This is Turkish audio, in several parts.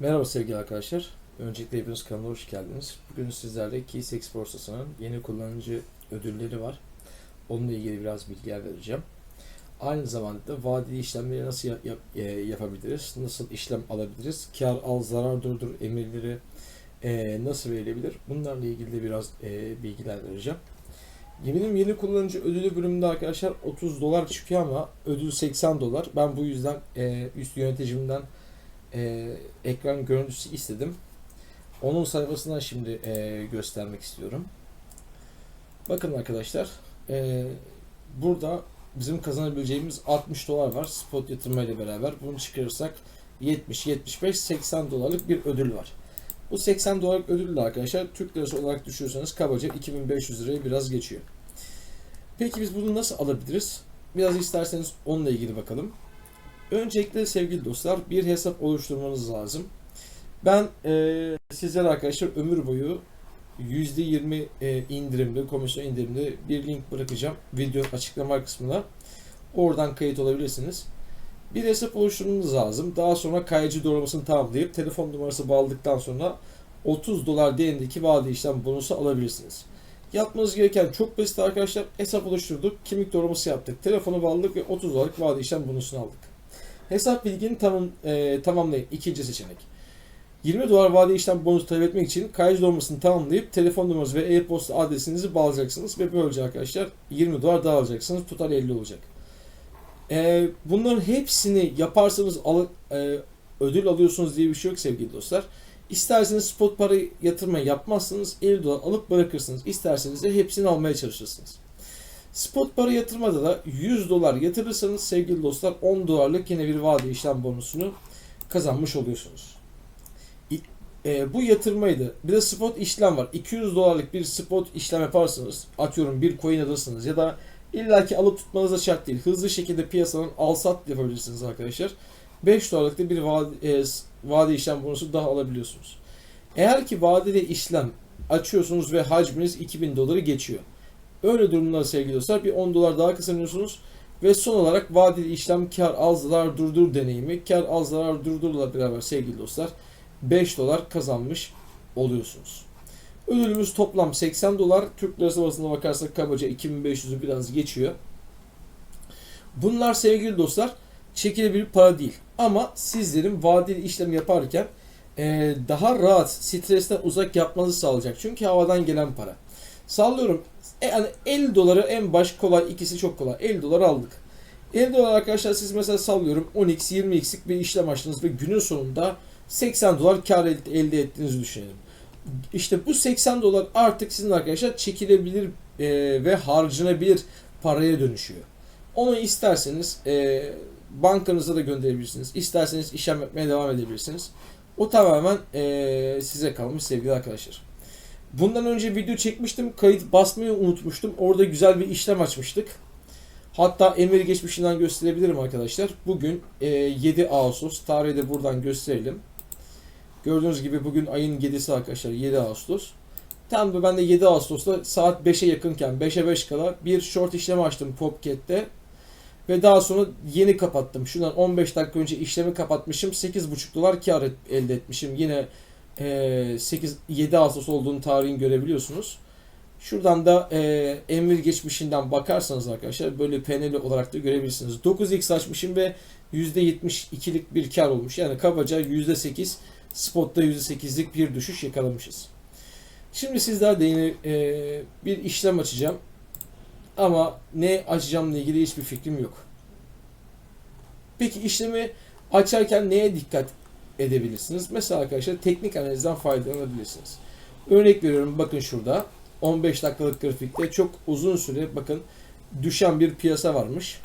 Merhaba sevgili arkadaşlar. Öncelikle hepiniz kanalına hoş geldiniz. Bugün sizlerle KeySex borsasının yeni kullanıcı ödülleri var. Onunla ilgili biraz bilgiler vereceğim. Aynı zamanda da vadeli işlemleri nasıl yap- yap- e, yapabiliriz? Nasıl işlem alabiliriz? Kar al, zarar durdur emirleri e, nasıl verilebilir? Bunlarla ilgili de biraz e, bilgiler vereceğim. Benim yeni kullanıcı ödülü bölümünde arkadaşlar 30 dolar çıkıyor ama ödül 80 dolar. Ben bu yüzden e, üst yöneticimden e, ekran görüntüsü istedim. Onun sayfasından şimdi e, göstermek istiyorum. Bakın arkadaşlar, e, burada bizim kazanabileceğimiz 60 dolar var spot yatırmayla beraber. Bunu çıkarırsak 70, 75, 80 dolarlık bir ödül var. Bu 80 dolarlık ödül de arkadaşlar Türk lirası olarak düşürürseniz kabaca 2500 liraya biraz geçiyor. Peki biz bunu nasıl alabiliriz? Biraz isterseniz onunla ilgili bakalım. Öncelikle sevgili dostlar bir hesap oluşturmanız lazım. Ben e, sizlere arkadaşlar ömür boyu %20 e, indirimli, komisyon indirimli bir link bırakacağım video açıklama kısmına. Oradan kayıt olabilirsiniz. Bir hesap oluşturmanız lazım. Daha sonra kayıcı doğramasını tamamlayıp telefon numarası bağladıktan sonra 30 dolar değerindeki vade işlem bonusu alabilirsiniz. Yapmanız gereken çok basit arkadaşlar. Hesap oluşturduk, kimlik doğraması yaptık, telefonu bağladık ve 30 dolarlık vade işlem bonusunu aldık. Hesap bilgini tamam, e, tamamlayın. İkinci seçenek. 20 dolar vade işlem bonusu talep etmek için kayıt olmasını tamamlayıp telefon numaranızı ve e-posta adresinizi bağlayacaksınız ve böylece arkadaşlar 20 dolar daha alacaksınız. Total 50 olacak. E, bunların hepsini yaparsanız al, e, ödül alıyorsunuz diye bir şey yok sevgili dostlar. İsterseniz spot para yatırma yapmazsınız 50 dolar alıp bırakırsınız. İsterseniz de hepsini almaya çalışırsınız. Spot para yatırmada da 100 dolar yatırırsanız sevgili dostlar 10 dolarlık yine bir vade işlem bonusunu kazanmış oluyorsunuz. E, bu yatırmaydı. Bir de spot işlem var. 200 dolarlık bir spot işlem yaparsanız atıyorum bir coin alırsınız ya da illaki alıp tutmanız da şart değil. Hızlı şekilde piyasadan al sat yapabilirsiniz arkadaşlar. 5 dolarlık da bir vade, e, vade işlem bonusu daha alabiliyorsunuz. Eğer ki vadeli işlem açıyorsunuz ve hacminiz 2000 doları geçiyor. Öyle durumlarda sevgili dostlar bir 10 dolar daha kazanıyorsunuz. Ve son olarak vadeli işlem kar az zarar durdur deneyimi. Kar az zarar durdurla beraber sevgili dostlar 5 dolar kazanmış oluyorsunuz. Ödülümüz toplam 80 dolar. Türk lirası bazında bakarsak kabaca 2500'ü biraz geçiyor. Bunlar sevgili dostlar çekilebilir para değil. Ama sizlerin vadeli işlem yaparken daha rahat, stresten uzak yapmanızı sağlayacak. Çünkü havadan gelen para. Sallıyorum e, yani 50 doları en baş kolay ikisi çok kolay. 50 dolar aldık. 50 dolar arkadaşlar siz mesela sallıyorum 10x 20x'lik bir işlem açtınız ve günün sonunda 80 dolar kar elde ettiğinizi düşünelim. İşte bu 80 dolar artık sizin arkadaşlar çekilebilir e, ve harcanabilir paraya dönüşüyor. Onu isterseniz e, bankanıza da gönderebilirsiniz. İsterseniz işlem yapmaya devam edebilirsiniz. O tamamen e, size kalmış sevgili arkadaşlar. Bundan önce video çekmiştim. Kayıt basmayı unutmuştum. Orada güzel bir işlem açmıştık. Hatta emir geçmişinden gösterebilirim arkadaşlar. Bugün e, 7 Ağustos. Tarihi de buradan gösterelim. Gördüğünüz gibi bugün ayın 7'si arkadaşlar. 7 Ağustos. Tam da ben de 7 Ağustos'ta saat 5'e yakınken 5'e 5 kala bir short işlemi açtım Popcat'te. Ve daha sonra yeni kapattım. Şundan 15 dakika önce işlemi kapatmışım. 8,5 dolar kar elde etmişim. Yine e, 8 7 Ağustos olduğunu tarihin görebiliyorsunuz. Şuradan da e, emir geçmişinden bakarsanız arkadaşlar böyle paneli olarak da görebilirsiniz. 9x açmışım ve %72'lik bir kar olmuş. Yani kabaca %8 spotta %8'lik bir düşüş yakalamışız. Şimdi sizlerle yine e, bir işlem açacağım. Ama ne açacağımla ilgili hiçbir fikrim yok. Peki işlemi açarken neye dikkat edebilirsiniz? Mesela arkadaşlar teknik analizden faydalanabilirsiniz. Örnek veriyorum bakın şurada 15 dakikalık grafikte çok uzun süre bakın düşen bir piyasa varmış.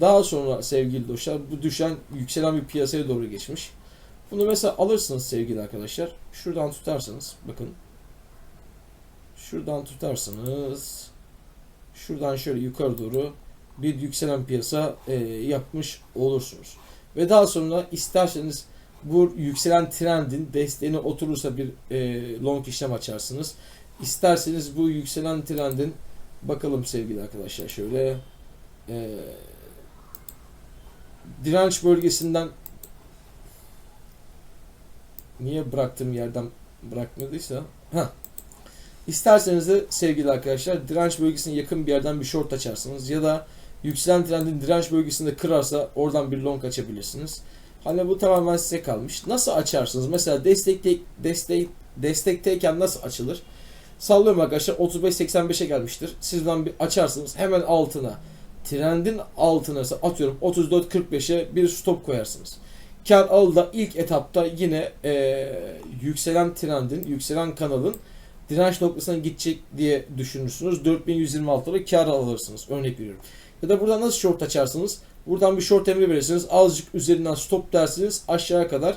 Daha sonra sevgili dostlar bu düşen yükselen bir piyasaya doğru geçmiş. Bunu mesela alırsınız sevgili arkadaşlar. Şuradan tutarsanız bakın. Şuradan tutarsanız şuradan şöyle yukarı doğru bir yükselen piyasa e, yapmış olursunuz. Ve daha sonra isterseniz bu yükselen trendin desteğine oturursa bir e, long işlem açarsınız. İsterseniz bu yükselen trendin bakalım sevgili arkadaşlar şöyle e, direnç bölgesinden niye bıraktığım yerden bırakmadıysa. Heh. İsterseniz de sevgili arkadaşlar direnç bölgesine yakın bir yerden bir short açarsınız ya da yükselen trendin direnç bölgesinde kırarsa oradan bir long açabilirsiniz. Hani bu tamamen size kalmış. Nasıl açarsınız? Mesela destekte destek destekteyken nasıl açılır? Sallıyorum arkadaşlar 35-85'e gelmiştir. Sizden bir açarsınız hemen altına trendin altına atıyorum 34-45'e bir stop koyarsınız. Kar al da ilk etapta yine eee, yükselen trendin, yükselen kanalın direnç noktasına gidecek diye düşünürsünüz. 4126'lara kar alırsınız. Örnek veriyorum. Ya da buradan nasıl short açarsınız? Buradan bir short emri verirsiniz. Azıcık üzerinden stop dersiniz. Aşağıya kadar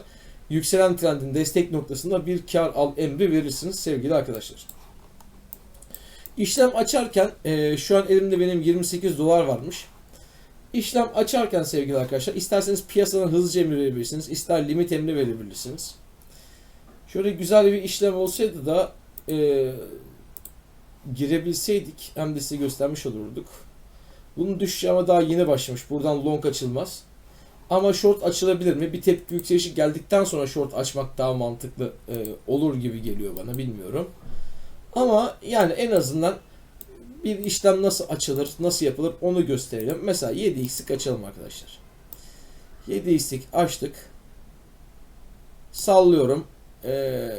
yükselen trendin destek noktasında bir kar al emri verirsiniz sevgili arkadaşlar. İşlem açarken e, şu an elimde benim 28 dolar varmış. İşlem açarken sevgili arkadaşlar isterseniz piyasadan hızlıca emri verebilirsiniz. ister limit emri verebilirsiniz. Şöyle güzel bir işlem olsaydı da e, girebilseydik hem de size göstermiş olurduk. Bunun düşüşü ama daha yeni başlamış. Buradan long açılmaz. Ama short açılabilir mi? Bir tepki yükselişi geldikten sonra short açmak daha mantıklı e, olur gibi geliyor bana bilmiyorum. Ama yani en azından bir işlem nasıl açılır, nasıl yapılır onu gösterelim. Mesela 7x'lik açalım arkadaşlar. 7x'lik açtık. Sallıyorum. Ee,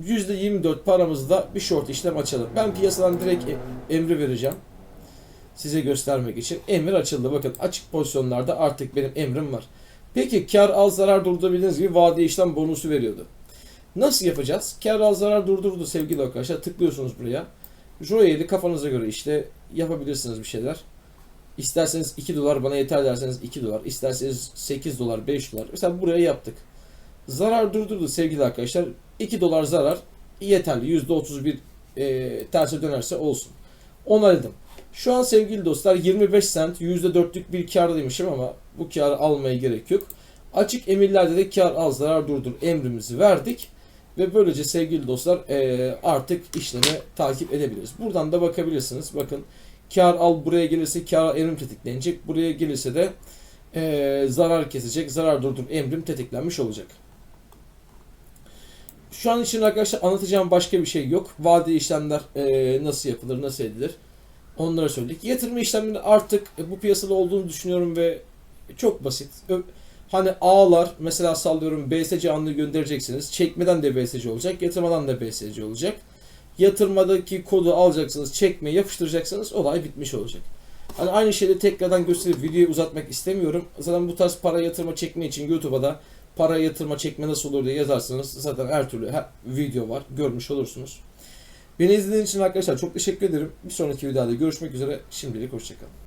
%24 paramızda bir short işlem açalım. Ben piyasadan direkt e- emri vereceğim. Size göstermek için. Emir açıldı. Bakın açık pozisyonlarda artık benim emrim var. Peki kar al zarar durdurabildiğiniz gibi vade işlem bonusu veriyordu. Nasıl yapacağız? Kar al zarar durdurdu sevgili arkadaşlar. Tıklıyorsunuz buraya. Royal'i kafanıza göre işte yapabilirsiniz bir şeyler. İsterseniz 2 dolar bana yeter derseniz 2 dolar. İsterseniz 8 dolar 5 dolar. Mesela buraya yaptık. Zarar durdurdu sevgili arkadaşlar. 2 dolar zarar yeterli. %31 e, terse dönerse olsun. Onayladım. Şu an sevgili dostlar 25 cent %4'lük bir kardaymışım ama bu karı almaya gerek yok. Açık emirlerde de kar al zarar durdur emrimizi verdik. Ve böylece sevgili dostlar eee, artık işlemi takip edebiliriz. Buradan da bakabilirsiniz. Bakın kar al buraya gelirse kar emrim tetiklenecek. Buraya gelirse de eee, zarar kesecek. Zarar durdur emrim tetiklenmiş olacak. Şu an için arkadaşlar anlatacağım başka bir şey yok. Vadeli işlemler eee, nasıl yapılır, nasıl edilir onlara söyledik. Yatırım işlemleri artık bu piyasada olduğunu düşünüyorum ve çok basit. Hani ağlar mesela sallıyorum BSC anını göndereceksiniz. Çekmeden de BSC olacak. Yatırmadan da BSC olacak. Yatırmadaki kodu alacaksınız. Çekme yapıştıracaksınız. Olay bitmiş olacak. Hani aynı şeyi tekrardan gösterip videoyu uzatmak istemiyorum. Zaten bu tarz para yatırma çekme için YouTube'a da para yatırma çekme nasıl olur diye yazarsanız zaten her türlü her video var. Görmüş olursunuz. Beni izlediğiniz için arkadaşlar çok teşekkür ederim. Bir sonraki videoda görüşmek üzere. Şimdilik hoşçakalın.